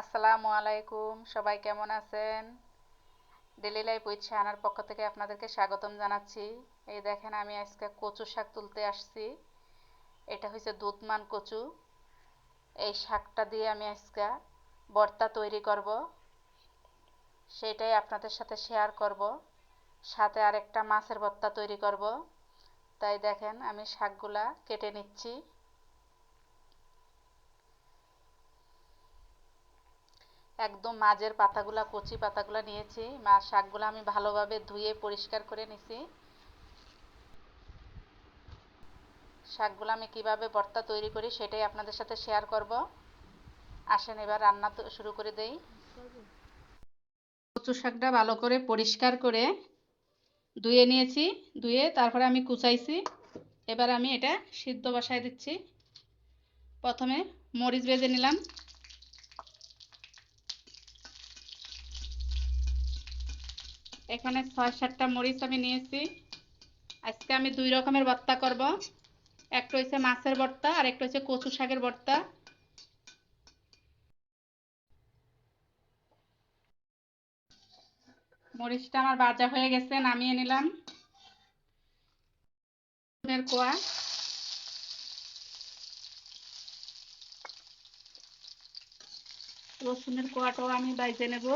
আসসালামু আলাইকুম, সবাই কেমন আছেন? ডেলি লাইফ উইথ শাহানার পক্ষ থেকে আপনাদেরকে স্বাগতম জানাচ্ছি। এই দেখেন, আমি আজকে কচু শাক তুলতে আসছি। এটা হচ্ছে দুধমান কচু। এই শাকটা দিয়ে আমি আজকে ভর্তা তৈরি করব। সেটাই আপনাদের সাথে শেয়ার করব। সাথে আরেকটা মাছের ভর্তা তৈরি করব। তাই দেখেন, আমি শাকগুলা কেটে নিচ্ছি। একদম মাঝের পাতাগুলা, কচি পাতাগুলা নিয়েছি। মাছ শাকগুলো আমি ভালোভাবে ধুয়ে পরিষ্কার করে নিছি। শাকগুলো আমি কীভাবে ভর্তা তৈরি করি সেটাই আপনাদের সাথে শেয়ার করব। আসেন এবার রান্না তো শুরু করে দেই। কচু শাকটা ভালো করে পরিষ্কার করে ধুয়ে নিয়েছি, ধুয়ে তারপরে আমি কুচাইছি। এবার আমি এটা সিদ্ধ বসায় দিচ্ছি। প্রথমে মরিচ বেজে নিলাম। এখানে ছয় সাতটা মরিচ আমি নিয়েছি। আজকে আমি দুই রকমের ভর্তা করব। একটা হচ্ছে মাছের ভর্তা, আর একটা হচ্ছে কচু শাকের ভর্তা। মরিচটা আমার ভাজা হয়ে গেছে, নামিয়ে নিলাম। কোয়া। রসুনের কোয়াটাও আমি বাইজে নেব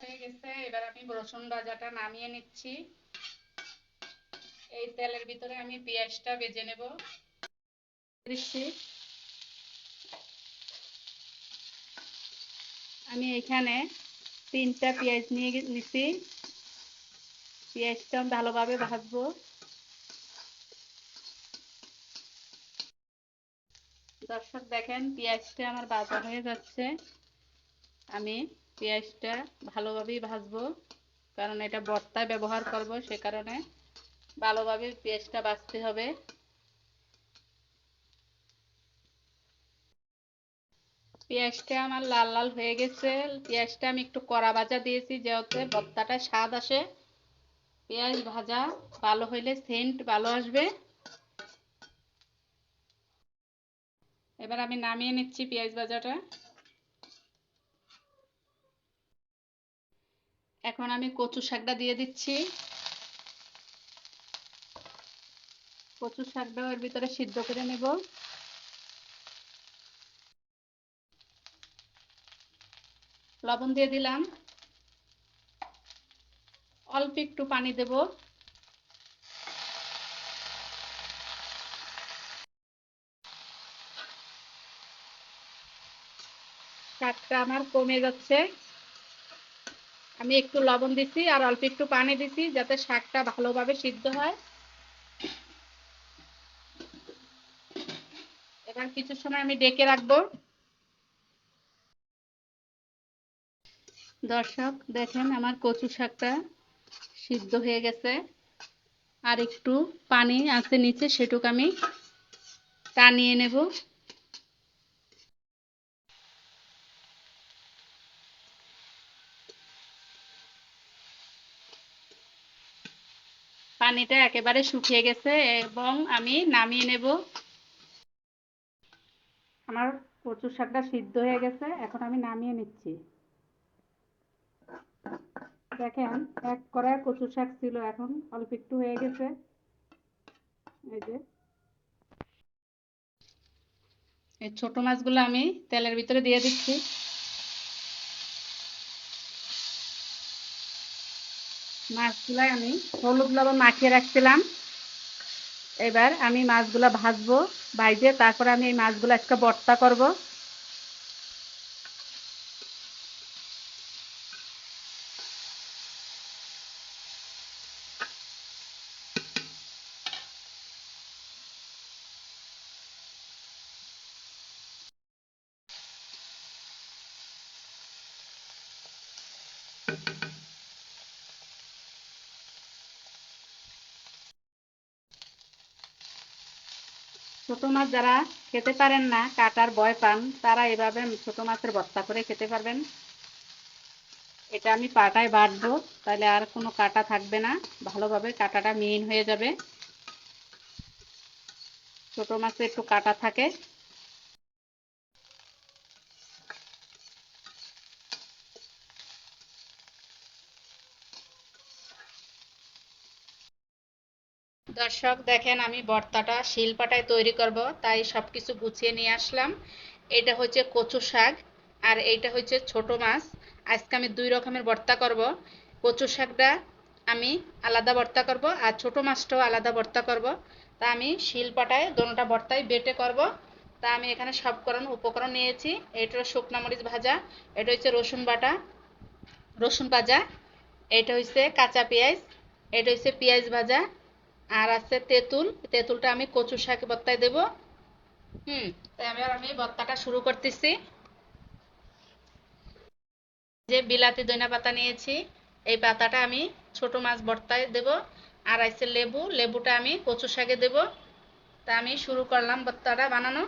হয়ে গেছে এবার আমি রসুন ভাজাটা নামিয়ে নিচ্ছি। এই তেলের ভিতরে আমি পেঁয়াজটা ভেজে নেব। আমি এখানে তিনটা পেঁয়াজ নিয়ে নিছি। পেঁয়াজটা ভালোভাবে ভাজবো। দর্শক দেখেন, পেঁয়াজটা আমার ভাজা হয়ে যাচ্ছে। আমি পেঁয়াজটা ভালোভাবেই ভাজবো। কারণ এটা ভর্তায় ব্যবহার করব, সে কারণে ভালোভাবে পেঁয়াজটা ভাজতে হবে। পেঁয়াজটা আমার লাল লাল হয়ে গেছে। পেঁয়াজটা আমি একটু কড়া ভাজা দিয়েছি, যেহেতু ভর্তাটা স্বাদ আসে। পেঁয়াজ ভাজা ভালো হইলে সেন্ট ভালো আসবে। এবার আমি নামিয়ে নিচ্ছি পেঁয়াজ ভাজাটা। এখন আমি কচু শাকটা দিয়ে দিচ্ছি। কচু শাকটা এর ভিতরে সিদ্ধ করে নেব। লবণ দিয়ে দিলাম। অল্প একটু পানি দেব। শাকটা আমার কমে যাচ্ছে। আমি একটু লবণ দিছি আর অল্প একটু পানি দিছি যাতে শাকটা ভালোভাবে সিদ্ধ হয়। এবার কিছু সময় আমি ডেকে রাখব। দর্শক, দেখেন আমার কচু শাকটা সিদ্ধ হয়ে গেছে। আর একটু পানি আছে নিচে, সেটুকু আমি টানিয়ে নেব। পানিটা একেবারে শুকিয়ে গেছে এবং আমি নামিয়ে নেব। আমার কচুর শাকটা সিদ্ধ হয়ে গেছে, এখন আমি নামিয়ে নিচ্ছি। দেখেন, এক কড়াই কচু শাক ছিল, এখন অল্প একটু হয়ে গেছে। এই যে। এই ছোট মাছগুলো আমি তেলের ভিতরে দিয়ে দিচ্ছি। মাছগুলো আমি হলুদ লবণ মাখিয়ে রাখছিলাম। এবার আমি মাছগুলো ভাজবো, ভাজে তারপরে আমি এই মাছগুলো আজকে বর্তা করব। ছোট মাছ যারা খেতে পারেন না, কাটার ভয় পান, তারা এভাবে ছোট মাছের ভর্তা করে খেতে পারবেন। এটা আমি পাটায় বাটবো, তাহলে আর কোনো কাটা থাকবে না। ভালোভাবে কাটাটা মিহিন হয়ে যাবে। ছোট মাছে একটু কাটা থাকে। দর্শক, দেখেন আমি ভর্তাটা শিলপাটায় তৈরি করব, তাই সব কিছু গুছিয়ে নিয়ে আসলাম। এটা হচ্ছে কচু শাক আর এইটা হচ্ছে ছোট মাছ। আজকে আমি দুই রকমের ভর্তা করব। কচু শাকটা আমি আলাদা ভর্তা করব আর ছোট মাছটাও আলাদা ভর্তা করব। তা আমি শিলপাটায় দোনোটা ভর্তাই বেটে করব। তা আমি এখানে সব করণ উপকরণ নিয়েছি। এটা শুকনা মরিচ ভাজা, এটা হচ্ছে রসুন বাটা, রসুন ভাজা, এটা হচ্ছে কাঁচা পেঁয়াজ, এটা হচ্ছে পেঁয়াজ ভাজা আর আছে তেঁতুল। তেঁতুলটা আমি কচু শাক ভর্তায় দেব। হুম, তাই এবার আমি ভর্তাটা শুরু করতেছি। যে বিলাতি দইনা পাতা নিয়েছি, এই পাতাটা আমি ছোট মাছ বর্তায় দেব। আর আছে লেবু, লেবুটা আমি কচু শাকে দেব। তা আমি শুরু করলাম ভর্তাটা বানানো।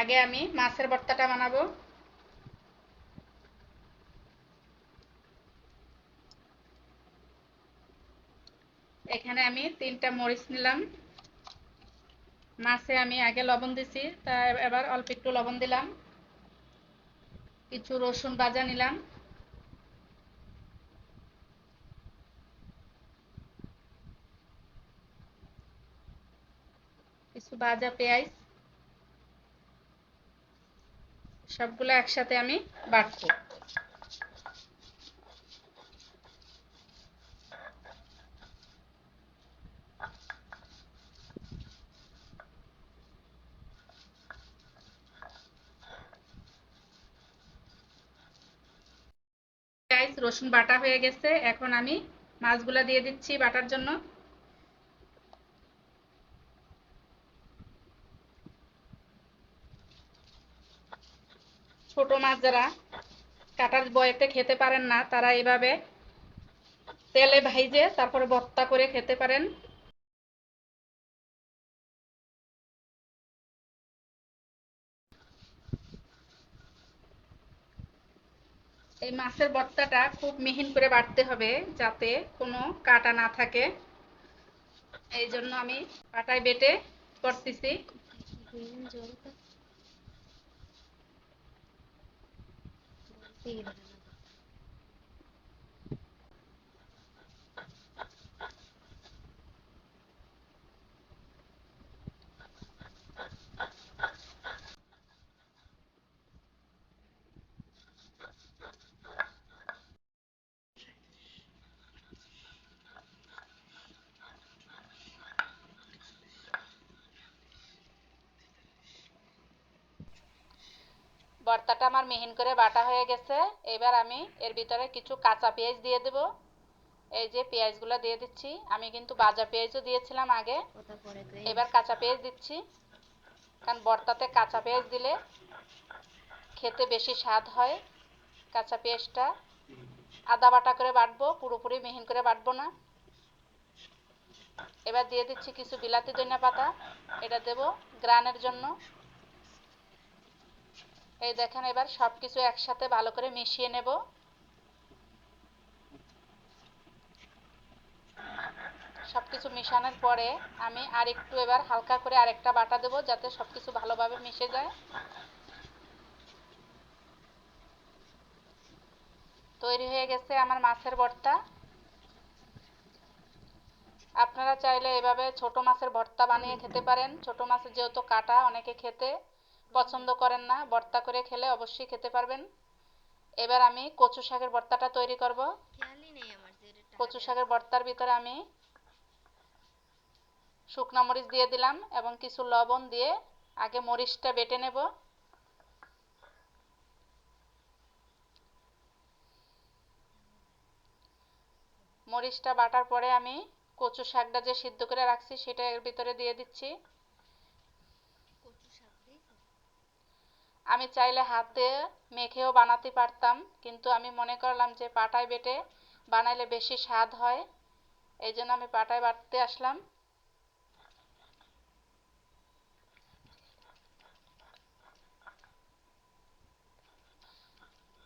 আগে আমি মাছের বর্তাটা বানাবো। এখানে আমি তিনটা মরিচ নিলাম। মাছে আমি আগে লবণ দিছি তা এবার অল্প একটু লবণ দিলাম। কিছু রসুন ভাজা নিলাম। কিছু ভাজা পেঁয়াজ। সবগুলো একসাথে আমি বাটবো। গাইস রসুন বাটা হয়ে গেছে। এখন আমি মাছগুলা দিয়ে দিচ্ছি বাটার জন্য। ছোট মাছ যারা কাটার বয়েতে খেতে পারেন না, তারা এভাবে তেলে ভাইজে তারপরে ভর্তা করে খেতে পারেন। এই মাছের বর্তাটা খুব মিহিন করে বাটতে হবে যাতে কোনো কাটা না থাকে। এই জন্য আমি পাটায় বেটে করতেছি। ভর্তাটা আমার মিহিন করে বাটা হয়ে গেছে। এবার আমি এর ভিতরে কিছু কাঁচা পেঁয়াজ দিয়ে দেব। এই যে পেঁয়াজগুলো দিয়ে দিচ্ছি। আমি কিন্তু বাজা পেঁয়াজও দিয়েছিলাম আগে। এবার কাঁচা পেঁয়াজ দিচ্ছি। কারণ ভর্তাতে কাঁচা পেঁয়াজ দিলে খেতে বেশি স্বাদ হয়। কাঁচা পেঁয়াজটা আদা বাটা করে বাটবো পুরোপুরি মিহিন করে বাটবো না। এবার দিয়ে দিচ্ছি কিছু বিলাতি ধনিয়া পাতা। এটা দেব গ্রানের জন্য। এই দেখেন, এবার সব কিছু একসাথে ভালো করে মিশিয়ে নেব। সব কিছু মিশানোর পরে আমি আর একটু এবার হালকা করে আরেকটা বাটা দেব, যাতে সব কিছু ভালোভাবে মিশে যায়। তৈরি হয়ে গেছে আমার মাছের ভর্তা। আপনারা চাইলে এভাবে ছোট মাছের ভর্তা বানিয়ে খেতে পারেন। ছোট মাছের যেহেতু কাটা, অনেকে খেতে পছন্দ করেন না ভর্তা করে খেলে অবশ্যই খেতে পারবেন। এবার আমি কচু শাকের ভর্তাটা তৈরি করব। কচু শাকের ভর্তার ভিতরে আমি শুকনো মরিচ দিয়ে দিলাম এবং কিছু লবণ দিয়ে আগে মরিচটা বেটে নেব। মরিচটা বাটার পরে আমি কচু শাকটা যে সিদ্ধ করে রাখছি সেটা এর ভিতরে দিয়ে দিচ্ছি। আমি চাইলে হাতে মেখেও বানাতে পারতাম, কিন্তু আমি মনে করলাম যে পাটায় বেটে বানাইলে বেশি স্বাদ হয়। এই জন্য আমি পাটায় বাটতে আসলাম।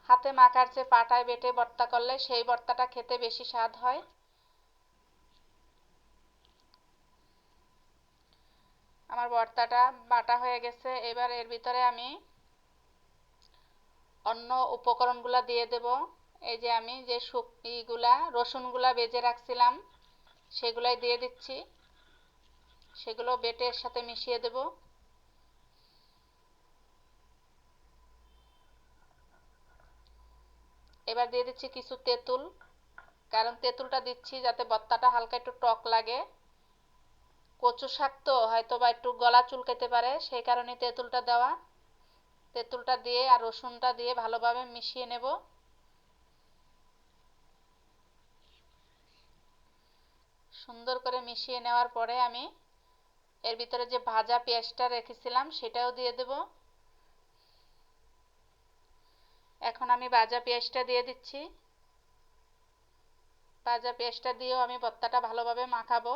হাতে মাখার যে পাটায় বেটে বর্তা করলে সেই বর্তাটা খেতে বেশি স্বাদ হয়। আমার বর্তাটা বাটা হয়ে গেছে, এবার এর ভিতরে আমি অন্য উপকরণগুলো দিয়ে দেব। এই যে আমি যে শুকিগুলা রসুনগুলা বেজে রাখছিলাম, সেগুলাই দিয়ে দিচ্ছি। সেগুলো বেটের সাথে মিশিয়ে দেব। এবার দিয়ে দিচ্ছি কিছু তেঁতুল, কারণ তেঁতুলটা দিচ্ছি যাতে ভর্তাটা হালকা একটু টক লাগে। কচু শাক তো হয়তো বা একটু গলা চুলকাইতে পারে, সেই কারণে তেঁতুলটা দেওয়া। তেঁতুলটা দিয়ে আর রসুনটা দিয়ে ভালোভাবে মিশিয়ে নেব। সুন্দর করে মিশিয়ে নেওয়ার পরে আমি এর ভিতরে যে ভাজা পেঁয়াজটা রেখেছিলাম সেটাও দিয়ে দেব। এখন আমি ভাজা পেঁয়াজটা দিয়ে দিচ্ছি। ভাজা পেঁয়াজটা দিয়েও আমি ভর্তাটা ভালোভাবে মাখাবো।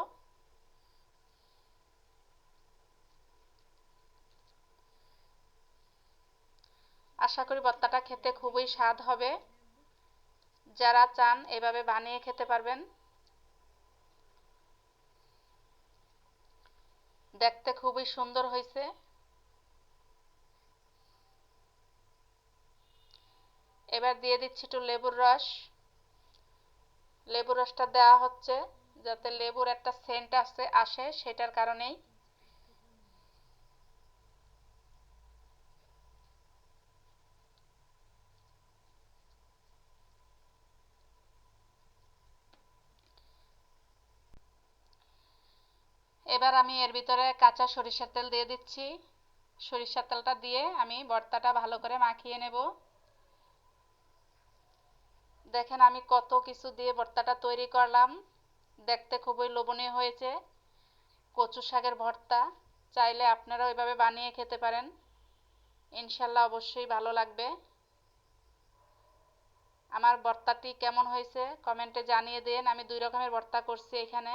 আশা করি ভর্তাটা খেতে খুবই স্বাদ হবে। যারা চান, এভাবে বানিয়ে খেতে পারবেন। দেখতে খুবই সুন্দর হয়েছে। এবার দিয়ে দিচ্ছি একটু লেবুর রস। লেবুর রসটা দেওয়া হচ্ছে, যাতে লেবুর একটা সেন্ট আসে আসে, সেটার কারণেই এবার আমি এর ভিতরে কাঁচা সরিষার তেল দিয়ে দিচ্ছি। সরিষার তেলটা দিয়ে আমি ভর্তাটা ভালো করে মাখিয়ে নেব। দেখেন আমি কত কিছু দিয়ে ভর্তাটা তৈরি করলাম। দেখতে খুবই লোভনীয় হয়েছে। কচু শাকের ভর্তা চাইলে আপনারা ওইভাবে বানিয়ে খেতে পারেন। ইনশাল্লাহ অবশ্যই ভালো লাগবে। আমার ভর্তাটি কেমন হয়েছে কমেন্টে জানিয়ে দিন। আমি দুই রকমের ভর্তা করছি এখানে।